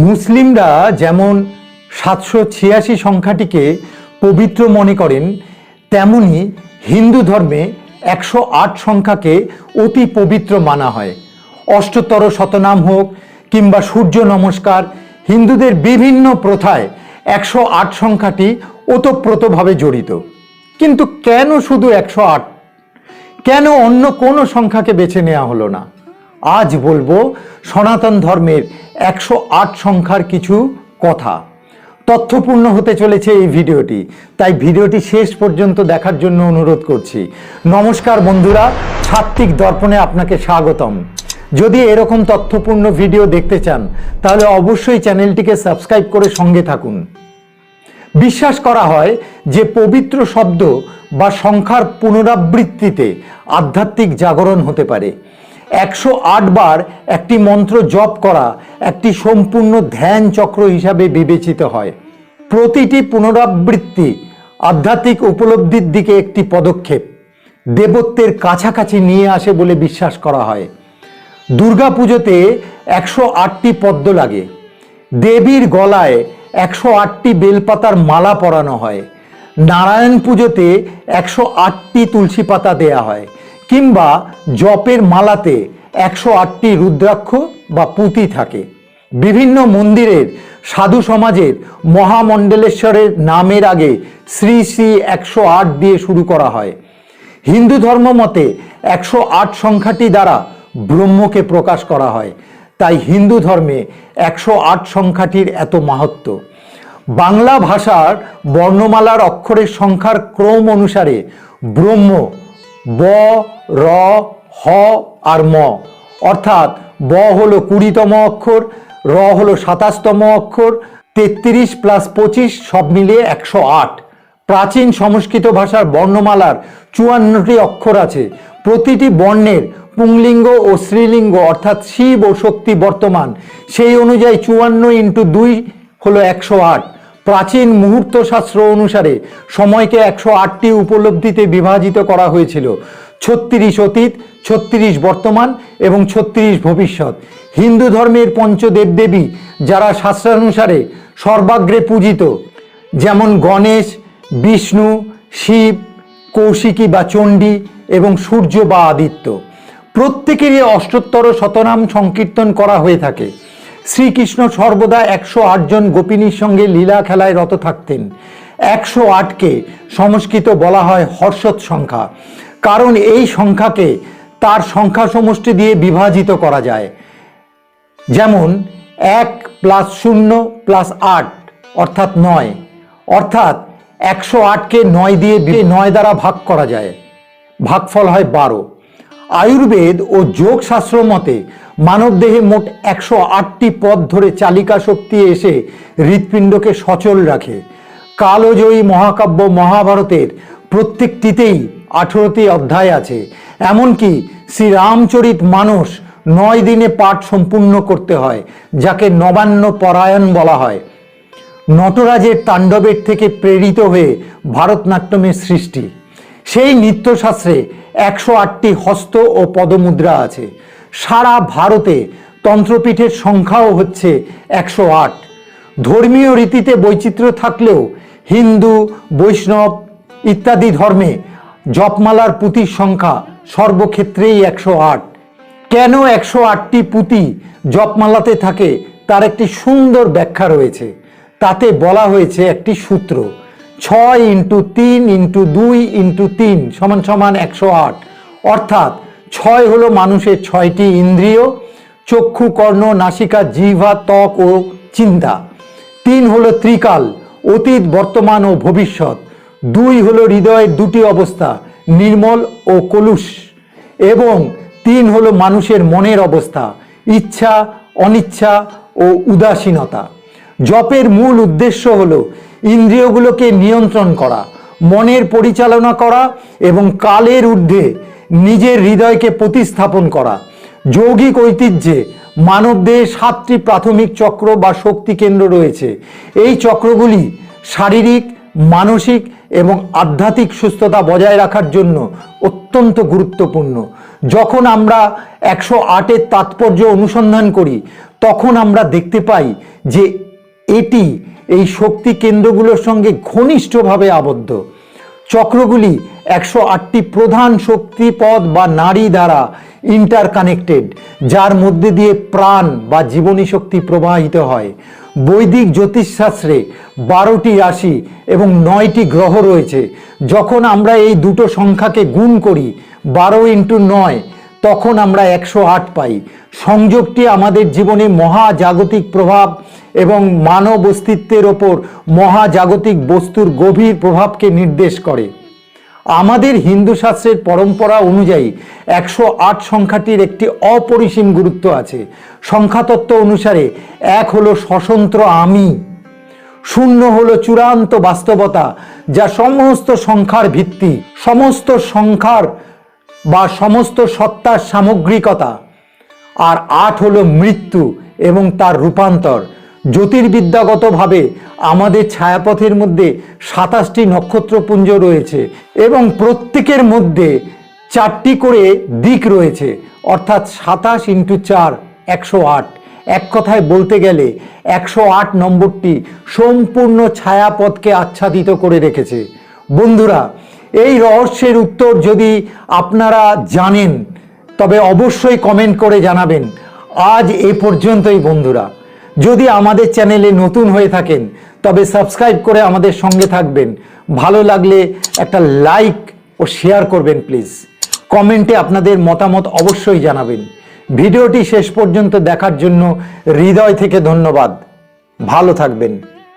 মুসলিমরা যেমন সাতশো ছিয়াশি সংখ্যাটিকে পবিত্র মনে করেন, তেমনি হিন্দু ধর্মে একশো আট সংখ্যাকে অতি পবিত্র মানা হয়। অষ্টতর শতনাম হোক কিংবা সূর্য নমস্কার, হিন্দুদের বিভিন্ন প্রথায় একশো আট সংখ্যাটি ওতপ্রোতভাবে জড়িত। কিন্তু কেন শুধু একশো আট? কেন অন্য কোনো সংখ্যাকে বেছে নেওয়া হলো না? আজ বলব সনাতন ধর্মের একশো আট সংখ্যার কিছু কথা। তথ্যপূর্ণ হতে চলেছে এই ভিডিওটি। তাই ভিডিওটি শেষ পর্যন্ত দেখার জন্য অনুরোধ করছি। নমস্কার বন্ধুরা সাত্ত্বিক দর্পণে আপনাকে স্বাগতম। যদি এরকম তথ্যপূর্ণ ভিডিও দেখতে চান, তাহলে অবশ্যই চ্যানেলটিকে সাবস্ক্রাইব করে সঙ্গে থাকুন। বিশ্বাস করা হয় যে পবিত্র শব্দ বা সংখ্যার পুনরাবৃত্তিতে আধ্যাত্মিক জাগরণ হতে পারে। একশো আট বার একটি মন্ত্র জপ করা একটি সম্পূর্ণ ধ্যান চক্র হিসাবে বিবেচিত হয়। প্রতিটি পুনরাবৃত্তি আধ্যাত্মিক উপলব্ধির দিকে একটি পদক্ষেপ। দেবত্বের কাছাকাছি নিয়ে আসে বলে বিশ্বাস করা হয়। দুর্গা পুজোতে একশো আটটি পদ্ম লাগে। দেবীর গলায় একশো আটটি বেলপাতার মালা পরানো হয়। নারায়ণ পুজোতে একশো আটটি তুলসী পাতা দেয়া হয়। কিংবা জপের মালাতে একশো আটটি রুদ্রাক্ষ বা পুঁতি থাকে। বিভিন্ন মন্দিরের সাধু সমাজের মহামণ্ডলেশ্বরের নামের আগে শ্রী শ্রী একশো আট দিয়ে শুরু করা হয়। হিন্দু ধর্ম মতে একশো আট সংখ্যাটি দ্বারা ব্রহ্মকে প্রকাশ করা হয়। তাই হিন্দু ধর্মে একশো আট সংখ্যাটির এত মাহাত্ম। বাংলা ভাষার বর্ণমালার অক্ষরের সংখ্যার ক্রম অনুসারে ব্রহ্ম ব, র, হ আর ম। অর্থাৎ ব হলো কুড়িতম অক্ষর, র হলো সাতাশতম অক্ষর, তেত্রিশ প্লাস পঁচিশ সব মিলিয়ে একশো আট। প্রাচীন সংস্কৃত ভাষার বর্ণমালার চুয়ান্নটি অক্ষর আছে। প্রতিটি বর্ণের পুংলিঙ্গ ও স্ত্রীলিঙ্গ, অর্থাৎ শিব ও শক্তি বর্তমান। সেই অনুযায়ী চুয়ান্ন ইন্টু দুই হলো একশো আট। প্রাচীন মুহূর্ত শাস্ত্র অনুসারে সময়কে একশো আটটি উপলব্ধিতে বিভাজিত করা হয়েছিল। ছত্রিশ অতীত, ছত্রিশ বর্তমান এবং ছত্রিশ ভবিষ্যৎ। হিন্দু ধর্মের পঞ্চদেবদেবী যারা শাস্ত্রানুসারে সর্বাগ্রে পূজিত, যেমন গণেশ, বিষ্ণু, শিব, কৌশিকী বা চণ্ডী এবং সূর্য বা আদিত্য। প্রত্যেকেরই অষ্টোত্তর শতনাম সংকীর্তন করা হয়ে থাকে। শ্রীকৃষ্ণ সর্বদা একশো আট জন গোপিনীর সঙ্গে লীলা খেলায় রত থাকতেন। একশো আটকে সংস্কৃত বলা হয় হর্ষৎ সংখ্যা। কারণ এই সংখ্যাকে তার সংখ্যা সমষ্টি দিয়ে বিভাজিত করা যায়। যেমন, এক প্লাস শূন্য প্লাস আট, অর্থাৎ নয়। অর্থাৎ একশো আটকে নয় দিয়ে নয় দ্বারা ভাগ করা যায়। ভাগফল হয় বারো। আয়ুর্বেদ ও যোগ শাস্ত্র মতে মানবদেহে মোট একশো আটটি পথ ধরে চালিকা শক্তি এসে হৃৎপিণ্ডকে সচল রাখে। কালজয়ী মহাকাব্য মহাভারতের প্রত্যেকটিতেই আঠেরোটি অধ্যায় আছে। এমনকি শ্রীরামচরিত মানস নয় দিনে পাঠ সম্পূর্ণ করতে হয়, যাকে নবান্ন পরায়ণ বলা হয়। নটরাজের তাণ্ডবের থেকে প্রেরিত হয়ে ভারতনাট্যমের সৃষ্টি। সেই নৃত্যশাস্ত্রে একশো আটটি হস্ত ও পদমুদ্রা আছে। সারা ভারতে তন্ত্রপীঠের সংখ্যাও হচ্ছে একশো আট। ধর্মীয় রীতিতে বৈচিত্র্য থাকলেও হিন্দু, বৈষ্ণব ইত্যাদি ধর্মে জপমালার পুঁতির সংখ্যা সর্বক্ষেত্রেই একশো আট। কেন একশো আটটি পুঁতি জপমালাতে থাকে তার একটি সুন্দর ব্যাখ্যা রয়েছে। তাতে বলা হয়েছে একটি সূত্র, ছয় ইন্টু তিন ইন্টু দুই ইন্টু তিন সমান সমান একশো আট। অর্থাৎ ছয় হলো মানুষের ছয়টি ইন্দ্রিয়, চক্ষু, কর্ণ, নাসিকা, জিহ্বা, ত্বক ও চিন্তা। তিন হলো ত্রিকাল, অতীত, বর্তমান ও ভবিষ্যৎ। দুই হলো হৃদয়ের দুটি অবস্থা, নির্মল ও কলুষ। এবং তিন হলো মানুষের মনের অবস্থা, ইচ্ছা, অনিচ্ছা ও উদাসীনতা। জপের মূল উদ্দেশ্য হলো ইন্দ্রিয়গুলোকে নিয়ন্ত্রণ করা, মনের পরিচালনা করা এবং কালের ঊর্ধ্বে নিজের হৃদয়কে প্রতিস্থাপন করা। যৌগিক ঐতিহ্যে মানবদেহে সাতটি প্রাথমিক চক্র বা শক্তি কেন্দ্র রয়েছে। এই চক্রগুলি শারীরিক, মানসিক এবং আধ্যাত্মিক সুস্থতা বজায় রাখার জন্য অত্যন্ত গুরুত্বপূর্ণ। যখন আমরা একশো আটের তাৎপর্য অনুসন্ধান করি, তখন আমরা দেখতে পাই যে এটি এই শক্তি কেন্দ্রগুলোর সঙ্গে ঘনিষ্ঠভাবে আবদ্ধ। চক্রগুলি একশো আটটি প্রধান শক্তিপদ বা নারী দ্বারা ইন্টারকানেক্টেড যার মধ্যে দিয়ে প্রাণ বা জীবনী শক্তি প্রবাহিত হয়। বৈদিক জ্যোতিষশাস্ত্রে বারোটি রাশি এবং নয়টি গ্রহ রয়েছে। যখন আমরা এই দুটো সংখ্যাকে গুণ করি, বারো ইন্টু নয়, তখন আমরা একশো আট পাই। সংযোগটি আমাদের জীবনে মহাজাগতিক প্রভাব এবং মানব অস্তিত্বের ওপর মহাজাগতিক বস্তুর গভীর প্রভাবকে নির্দেশ করে। আমাদের হিন্দু শাস্ত্রের পরম্পরা অনুযায়ী একশো আট সংখ্যাটির একটি অপরিসীম গুরুত্ব আছে। সংখ্যাতত্ত্ব অনুসারে এক হলো স্বতন্ত্র আমি, শূন্য হলো চূড়ান্ত বাস্তবতা, যা সমস্ত সংখ্যার ভিত্তি, সমস্ত সংখ্যার বা সমস্ত সত্তার সামগ্রিকতা, আর আট হলো মৃত্যু এবং তার রূপান্তর। জ্যোতির্বিদ্যাগতভাবে আমাদের ছায়াপথের মধ্যে সাতাশটি নক্ষত্রপুঞ্জ রয়েছে এবং প্রত্যেকের মধ্যে চারটি করে দিক রয়েছে, অর্থাৎ সাতাশ ইন্টু চার একশো আট। এক কথায় বলতে গেলে একশো আট নম্বরটি সম্পূর্ণ ছায়াপথকে আচ্ছাদিত করে রেখেছে। বন্ধুরা, এই রহস্যের উত্তর যদি আপনারা জানেন, তবে অবশ্যই কমেন্ট করে জানাবেন। আজ এ পর্যন্তই বন্ধুরা। যদি আমাদের চ্যানেলে নতুন হয়ে থাকেন, তবে সাবস্ক্রাইব করে আমাদের সঙ্গে থাকবেন। ভালো লাগলে একটা লাইক ও শেয়ার করবেন, প্লিজ। কমেন্টে আপনাদের মতামত অবশ্যই জানাবেন। ভিডিওটি শেষ পর্যন্ত দেখার জন্য হৃদয় থেকে ধন্যবাদ। ভালো থাকবেন।